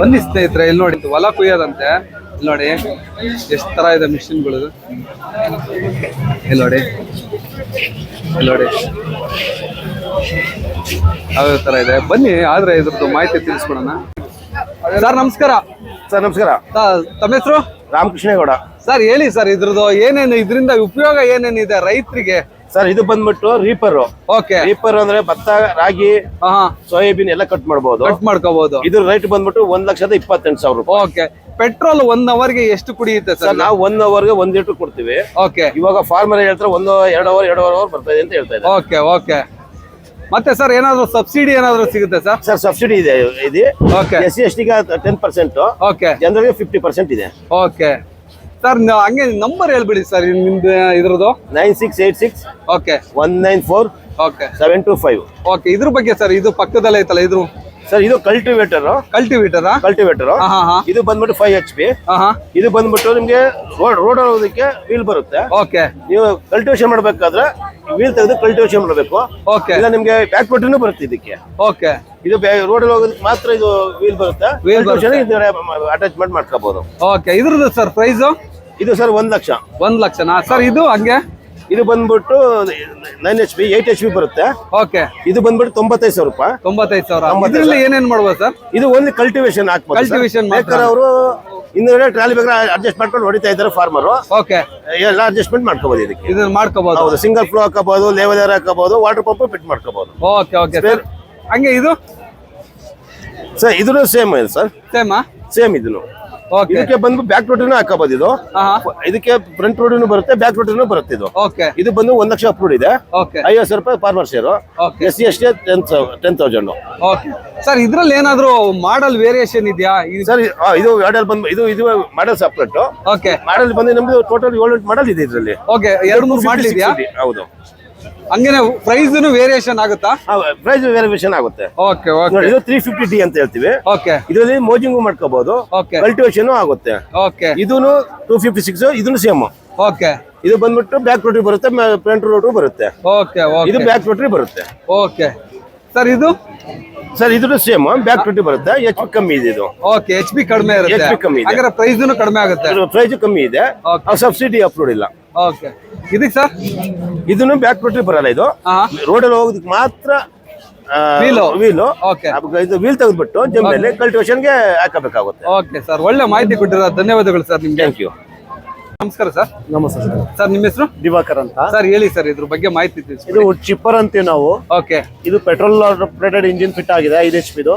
ಬನ್ನಿ ಸ್ನೇಹಿತರೆ ಇಲ್ಲಿ ನೋಡಿ ಹೊಲ ಕುಯ್ಯೋದಂತೆ. ಇಲ್ಲಿ ನೋಡಿ ಎಷ್ಟು ತರ ಇದೆ ಮಿಷಿನ್ಗಳು ಇಲ್ಲಿ ನೋಡಿ ಇಲ್ಲಿ ನೋಡಿ. ಯಾವ್ಯಾವ ತರ ಇದೆ? ಬನ್ನಿ ಆದ್ರೆ ಇದ್ರದ್ದು ಮಾಹಿತಿ ತಿಳಿಸ್ಕೊಡೋಣ. ಸರ್ ನಮಸ್ಕಾರ. ಸರ್ ನಮಸ್ಕಾರ. ತಮ್ಮ ಹೆಸರು? ರಾಮಕೃಷ್ಣೇಗೌಡ. ಸರ್ ಹೇಳಿ ಸರ್ ಇದ್ರದ್ದು ಏನೇನು ಇದರಿಂದ ಉಪಯೋಗ ಏನೇನಿದೆ ರೈತರಿಗೆ? ಸರ್ ಇದು ಬಂದ್ಬಿಟ್ಟು ರೀಪರ್ ಓಕೆ ರೀಪರ್ ಅಂದ್ರೆ ಭತ್ತ ರಾಗಿ ಸೋಯಾಬೀನ್ ಎಲ್ಲ ಕಟ್ ಮಾಡಬಹುದು ಕಟ್ ಮಾಡ್ಕೋಬಹುದು ಇದ್ರ ರೇಟ್ ಬಂದ್ಬಿಟ್ಟು ಒಂದ್ ಲಕ್ಷದ ಇಪ್ಪತ್ತೆಂಟು ಸಾವಿರ ರೂಪಾಯಿ. ಓಕೆ ಪೆಟ್ರೋಲ್ ಒನ್ ಅವರ್ಗೆ ಎಷ್ಟು ಕುಡಿಯುತ್ತೆ ಸರ್? ನಾವು ಒನ್ ಅವರ್ಗೆ ಒಂದ್ ಲೀಟರ್ ಕೊಡ್ತೀವಿ. ಓಕೆ ಇವಾಗ ಫಾರ್ಮರ್ ಹೇಳ್ತಾರೆ ಒಂದು ಎರಡು ಅವರ್ ಎರಡು ಅವರ್ ಬರ್ತಾ ಇದೆ ಅಂತ ಹೇಳ್ತಾ ಇದ್ದಾರೆ. ಓಕೆ ಓಕೆ ಮತ್ತೆ ಸರ್ ಏನಾದ್ರು ಸಬ್ಸಿಡಿ ಏನಾದ್ರು ಸಿಗುತ್ತೆ ಸರ್? ಸರ್ ಸಬ್ಸಿಡಿ ಇದೆ ಇದೆ. ಓಕೆ ಎಸ್ ಸಿ ಎಸ್ ಟಿಗೆ ಟೆನ್ ಪರ್ಸೆಂಟ್ ಓಕೆ ಜನರಿಗೆ ಫಿಫ್ಟಿ ಪರ್ಸೆಂಟ್ ಇದೆ. ಓಕೆ ಸರ್ ಹಂಗೆ ನಂಬರ್ ಹೇಳ್ಬಿಡಿ ಸರ್ ನಿಮ್ದು ಇದ್ರದ್ದು? Nine six eight six okay one nine four okay seven two five okay ಇದ್ರ ಬಗ್ಗೆ ಸರ್ ಇದು ಪಕ್ಕದಲ್ಲೇ ಐತಲ್ಲ ಇದ್ರು? ಸರ್ ಇದು ಕಲ್ಟಿವೇಟರ್ ಕಲ್ಟಿವೇಟರ್ ಕಲ್ಟಿವೇಟರ್ ಇದು ಬಂದ್ಬಿಟ್ಟು ಫೈವ್ ಎಚ್ ಪಿ ಇದು ಬಂದ್ಬಿಟ್ಟು ನಿಮ್ಗೆ ರೋಡ್ ರೋಡ್ ಹೋಗೋದಕ್ಕೆ ವೀಲ್ ಬರುತ್ತೆ. ಓಕೆ ನೀವು ಕಲ್ಟಿವೇಷನ್ ಮಾಡ್ಬೇಕಾದ್ರೆ ವೀಲ್ ತೆಗೆದು ಕಲ್ಟಿವೇಶನ್ ಮಾಡಬೇಕು. ಓಕೆ ಇಲ್ಲ ನಿಮ್ಗೆ ಬ್ಯಾಕ್ ಬಟನ್ ಬರುತ್ತೆ ಇದಕ್ಕೆ. ಓಕೆ ಇದು ರೋಡ್ ಹೋಗೋದಕ್ಕೆ ಮಾತ್ರ ಇದು ವೀಲ್ ಬರುತ್ತೆ. Wheel ಅಟ್ಯಾಚ್ಮೆಂಟ್ ಮಾಡ್ಕೋಬಹುದು ಓಕೆ ಇದ್ರದ್ದು ಸರ್ ಪ್ರೈಸು ಇದು ಸರ್ ಒಂದ್ ಲಕ್ಷ. ಒಂದ್ ಲಕ್ಷನಾ? ಸರ್ ಇದು ಹಂಗೆ? ಇದು ಬಂದ್ಬಿಟ್ಟು nine H P eight H P ಬರುತ್ತೆ. ಓಕೆ. ಇದು ಬಂದ್ಬಿಟ್ಟು ತೊಂಬತ್ತೈದು ಸಾವಿರ ರೂಪಾಯಿ. ತೊಂಬತ್ತೈದು ಸಾವಿರ. ಇದ್ರಲ್ಲಿ ಏನೇನ್ ಮಾಡ್ಬೋದು ಸರ್? ಇದು ಒಂದು ಕಲ್ಟಿವೇಶನ್ ಹಾಕ್ಬೋದು ಕಲ್ಟಿವೇಷನ್ ಮಾತ್ರ. ಬೇಕಾದ್ರೆ ಅವರು ಹಿಂದ್ಗಡೆ ಟ್ರಾಲಿ ಬೇಕಾದ್ರೆ ಅಡ್ಜಸ್ಟ್ ಮಾಡ್ಕೊಂಡು ಹೊಡಿತಾ ಇದ್ದಾರೆ ಫಾರ್ಮರ್ ಓಕೆ. ಎಲ್ಲ ಅಡ್ಜಸ್ಟ್ಮೆಂಟ್ ಮಾಡ್ಕೋಬಹುದು ಇದಕ್ಕೆ. ಇದನ್ನ ಮಾಡ್ಕೋಬಹುದು ಹೌದು ಸಿಂಗಲ್ ಫ್ಲೋ ಹಾಕಬಹುದು ಲೇವಲ್ ಏರ್ ಹಾಕೋಬಹುದು ವಾಟರ್ ಪಂಪ್ ಫಿಟ್ ಮಾಡ್ಕೋಬಹುದು ಓಕೆ ಓಕೆ. ಸರ್ ಹಂಗೆ ಇದು? ಸರ್ ಇದನ್ನು ಸೇಮ್ ಇದೆ ಸರ್? ಸೇಮಾ ಸೇಮ್ ಇದನ್ನು ಇದಕ್ಕೆ ಬಂದು ಬ್ಯಾಕ್ ರೋಟಿನೂ ಹಾಕಬಹುದು ಇದು. ಇದಕ್ಕೆ ಫ್ರಂಟ್ ರೋಡ್ನು ಬರುತ್ತೆ ಬ್ಯಾಕ್ ರೋಡಿನೂ ಬರುತ್ತೆ ಇದು. ಓಕೆ ಇದು ಬಂದು ಒಂದ್ ಲಕ್ಷ ಅಪ್ರೂವ್ ಇದೆ. ಐವತ್ತು ಸಾವಿರ ರೂಪಾಯಿ farmer share okay S C S T ten ten thousand okay sir ಇದ್ರಲ್ಲಿ ಏನಾದ್ರು ಮಾಡಲ್ ವೇರಿಯೇಷನ್ ಇದೆಯಾ? ಸರ್ ಇದು ಮಾಡಲ್ ಬಂದು ಇದು ಇದು ಮಾಡಲ್ ಸಪ್ರೇಟ್ ಓಕೆ ಮಾಡಲ್ ಬಂದು ನಮ್ದು ಟೋಟಲ್ ಏಳು ಮಾಡಲ್ ಇದೆ ಇದರಲ್ಲಿ. ಓಕೆ ಎರಡು ಮೂರು ಮಾಡ್ಲಿದ್ಯಾ ಹೌದು. ಹಂಗೇನೆ ಪ್ರೈಸ್ ವೇರಿಯೇಷನ್ ಆಗುತ್ತಾ? ಪ್ರೈಸ್ ವೇರಿಯೇಷನ್ ಆಗುತ್ತೆ. ಓಕೆ ಓಕೆ ಇದು ತ್ರೀ ಫಿಫ್ಟಿ ಡಿ ಅಂತ ಹೇಳ್ತೀವಿ. ಓಕೆ ಇದರಲ್ಲಿ ಮೋಜಿಂಗು ಮಾಡ್ಕೋಬಹುದು ಓಕೆ ಕಲ್ಟಿವೇಶನ್ ಆಗುತ್ತೆ. ಓಕೆ ಇದೂನು ಟೂ ಫಿಫ್ಟಿ ಸಿಕ್ಸ್ ಇದನ್ನು ಸೇಮ್ ಓಕೆ ಇದು ಬಂದ್ಬಿಟ್ಟು ಬ್ಯಾಕ್ ರೋಟ್ರಿ ಬರುತ್ತೆ ಫ್ರಂಟ್ ರೋಟ್ರಿ ಬರುತ್ತೆ. ಓಕೆ ಇದು ಬ್ಯಾಕ್ ರೋಟ್ರಿ ಬರುತ್ತೆ. ಓಕೆ ಸರ್ ಇದು? ಸರ್ ಇದು ಸೇಮ್ ಬ್ಯಾಕ್ ರೋಟಿ ಬರುತ್ತೆ ಎಚ್ ಪಿ ಕಮ್ಮಿ ಇದೆ ಇದು. ಓಕೆ ಎಚ್ ಪಿ ಕಡಿಮೆ ಇರುತ್ತೆ. ಕಮ್ಮಿ ಇದೆ. ಪ್ರೈಸ್ನು ಕಡಿಮೆ ಆಗುತ್ತೆ. ಪ್ರೈಸ್ ಕಮ್ಮಿ ಇದೆ. ಸಬ್ಸಿಡಿ ಅಪ್ಲೋಡ್ ಇಲ್ಲ. ಓಕೆ. ಇದಕ್ಕೆ ಸರ್? ಇದನ್ನು ಬ್ಯಾಕ್ ರೋಟ್ರಿ ಬರಲ್ಲ ಇದು. ರೋಡಲ್ಲಿ ಹೋಗೋದಕ್ಕೆ ಮಾತ್ರ Wheel. Wheel okay. ಇದು ವೀಲ್ ತೆಗೆದ್ಬಿಟ್ಟು ಜಮ್ಮಿಯಲ್ಲಿ ಕಲ್ಟಿವೇಶನ್ಗೆ ಹಾಕಬೇಕಾಗುತ್ತೆ. ಓಕೆ ಸರ್ ಒಳ್ಳೆ ಮಾಹಿತಿ ಕೊಟ್ಟಿರೋ ಧನ್ಯವಾದಗಳು ಸರ್ ನಿಮ್ಗೆ. ಥ್ಯಾಂಕ್ ಯು ನಮಸ್ಕಾರ ಸರ್. ನಮಸ್ತೆ ಸರ್. ಸರ್ ನಿಮ್ಮ ಹೆಸರು? ದಿವಾಕರ್ ಅಂತ. ಸರ್ ಹೇಳಿ ಸರ್ ಇದ್ರ ಬಗ್ಗೆ ಮಾಹಿತಿ ತಿಳಿಸಿ ಇದು ಚಿಪ್ಪರ್ ಅಂತೀವಿ ನಾವು. ಓಕೆ. ಇದು ಪೆಟ್ರೋಲ್ ಆಪರೇಟೆಡ್ ಇಂಜಿನ್ ಫಿಟ್ ಆಗಿದೆ ಐದು ಎಚ್ ಪಿದು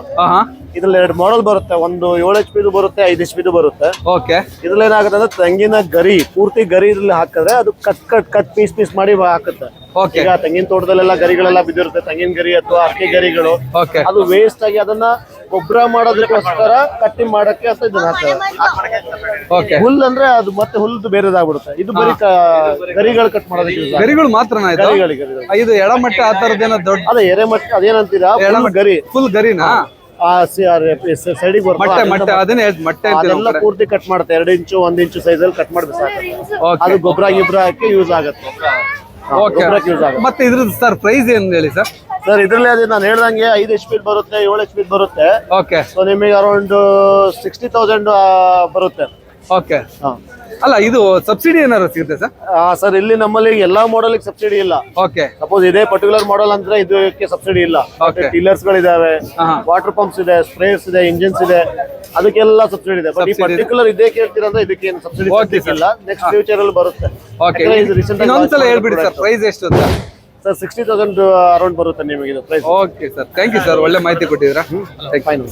ಇದ್ರಲ್ಲಿ ಎರಡು ಮಾಡೆಲ್ ಬರುತ್ತೆ ಒಂದು ಏಳು ಎಚ್ ಪಿದು ಬರುತ್ತೆ ಐದು ಎಚ್ ಪಿದು ಬರುತ್ತೆ. ಓಕೆ. ಇದ್ರಲ್ಲಿ ಏನಾಗುತ್ತೆ ಅಂದ್ರೆ ತೆಂಗಿನ ಗರಿ ಪೂರ್ತಿ ಗರಿ ಇದ್ರಲ್ಲಿ ಹಾಕಿದ್ರೆ ಅದು cut cut cut piece piece ಮಾಡಿ ಹಾಕುತ್ತೆ. ಓಕೆ. ಈಗ ತೆಂಗಿನ ತೋಟದಲ್ಲೆಲ್ಲ ಗರಿಗಳೆಲ್ಲ ಬಿದ್ದಿರುತ್ತೆ ತೆಂಗಿನ ಗರಿ ಅಥವಾ ಅಕ್ಕಿ ಗರಿಗಳು. ಓಕೆ. ಅದು ವೇಸ್ಟ್ ಆಗಿ ಅದನ್ನ ಗೊಬ್ಬರ ಮಾಡೋದಕ್ಕೋಸ್ಕರ ಕಟ್ಟಿ ಮಾಡಕ್ಕೆ ಅಂತ ಇದನ್ನ ಹಾಕ್ತಾರೆ. ಓಕೆ ಹುಲ್ ಅಂದ್ರೆ ಅದು ಮತ್ತೆ ಹುಲ್ದು ಬೇರೆದಾಗ್ಬಿಡುತ್ತೆ. ಇದು ಬರೀ ಗರಿಗಳು ಕಟ್ ಮಾಡೋದಕ್ಕೆ use ಆಗುತ್ತೆ. ಗರಿಗಳು ಮಾತ್ರನಾ ಇದು? ಗರಿಗಳು. ಎಡಮಟ್ಟೆ ಆ ತರದೇನೋ ದೊಡ್ಡ ಅದೇ ಎರೆಮಟ್ಟ ಅದೇನಂತೀರಾ? full ಗರಿ. ಫುಲ್ ಗರಿನಾ? ಆ ಸೈಡಿಗೆ ಮೊಟ್ಟೆ ಮಟ್ಟೆ ಅದನ್ನ ಹೇಳ್- ಮಟ್ಟೆ ಅದೆಲ್ಲ ಪೂರ್ತಿ ಕಟ್ ಮಾಡುತ್ತೆ. ಎರಡು ಇಂಚು ಒಂದ್ ಇಂಚು ಸೈಜ್ ಅಲ್ಲಿ ಕಟ್ ಮಾಡಬೇಕು ಓಕೆ ಅದು ಗೊಬ್ಬರ ಗಿಬ್ರ ಹಾಕಿ ಯೂಸ್ ಆಗುತ್ತೆ. ಓಕೆ ಯೂಸ್ ಆಗುತ್ತೆ. ಮತ್ತೆ ಇದ್ರದ್ದು ಸರ್ ಪ್ರೈಸ್ ಏನ್ ಹೇಳಿ ಸರ್ ಸರ್ ಇದ್ರಲ್ಲಿ ಅದೇ ನಾನು ಹೇಳ್ದಂಗೆ ಐದು ಎಚ್ ಪಿ ಬರುತ್ತೆ ಏಳು ಎಚ್ ಪಿ ಬರುತ್ತೆ. ಓಕೆ ಸೊ ನಿಮಗೆ ಅರೌಂಡ್ ಸಿಕ್ಸ್ಟಿ ತೌಸಂಡ್ ಬರುತ್ತೆ. ಓಕೆ ಹಾ. ಅಲ್ಲ ಇದು ಸಬ್ಸಿಡಿ ಏನಾದ್ರು ಸಿಗುತ್ತೆ ಸರ್? ಸರ್ ಇಲ್ಲಿ ನಮ್ಮಲ್ಲಿ ಎಲ್ಲಾ ಮಾಡೆಲ್ ಸಬ್ಸಿಡಿ ಇಲ್ಲ. ಓಕೆ ಸಪೋಸ್ ಇದೇ ಪರ್ಟಿಕ್ಯುಲರ್ ಮಾಡೆಲ್ ಅಂದ್ರೆ ಇದಕ್ಕೆ ಸಬ್ಸಿಡಿ ಇಲ್ಲ. ಟೀಲರ್ಸ್ ಗಳಿದಾವೆ. ವಾಟರ್ ಪಂಪ್ಸ್ ಇದೆ ಸ್ಪ್ರೇಸ್ ಇದೆ ಇಂಜಿನ್ಸ್ ಇದೆ ಅದಕ್ಕೆಲ್ಲ ಸಬ್ಸಿಡಿ ಇದೆ. ಬಟ್ ಈ ಪರ್ಟಿಕ್ಯುಲರ್ ಇದೇ. ಕೇಳ್ತೀರಾ ಅಂದ್ರೆ ಇದಕ್ಕೆ ಏನು ಸಬ್ಸಿಡಿ ಇಲ್ಲ ನೆಕ್ಸ್ಟ್ ಫ್ಯೂಚರ್ ಅಲ್ಲಿ ಬರುತ್ತೆ. ಓಕೆ ಇನ್ನೊಂದ್ಸಲ ಹೇಳ್ಬಿಡಿ ಸರ್ ಪ್ರೈಸ್ ಎಷ್ಟು ಅಂತ? ಸರ್ ಸಿಕ್ಸ್ಟಿ ತೌಸಂಡ್ ಅರೌಂಡ್ ಬರುತ್ತೆ ನಿಮಗೆ ಇದು price okay sir thank you sir ಒಳ್ಳೆ ಮಾಹಿತಿ ಕೊಟ್ಟಿದ್ದೀರಾ? ಫೈನ್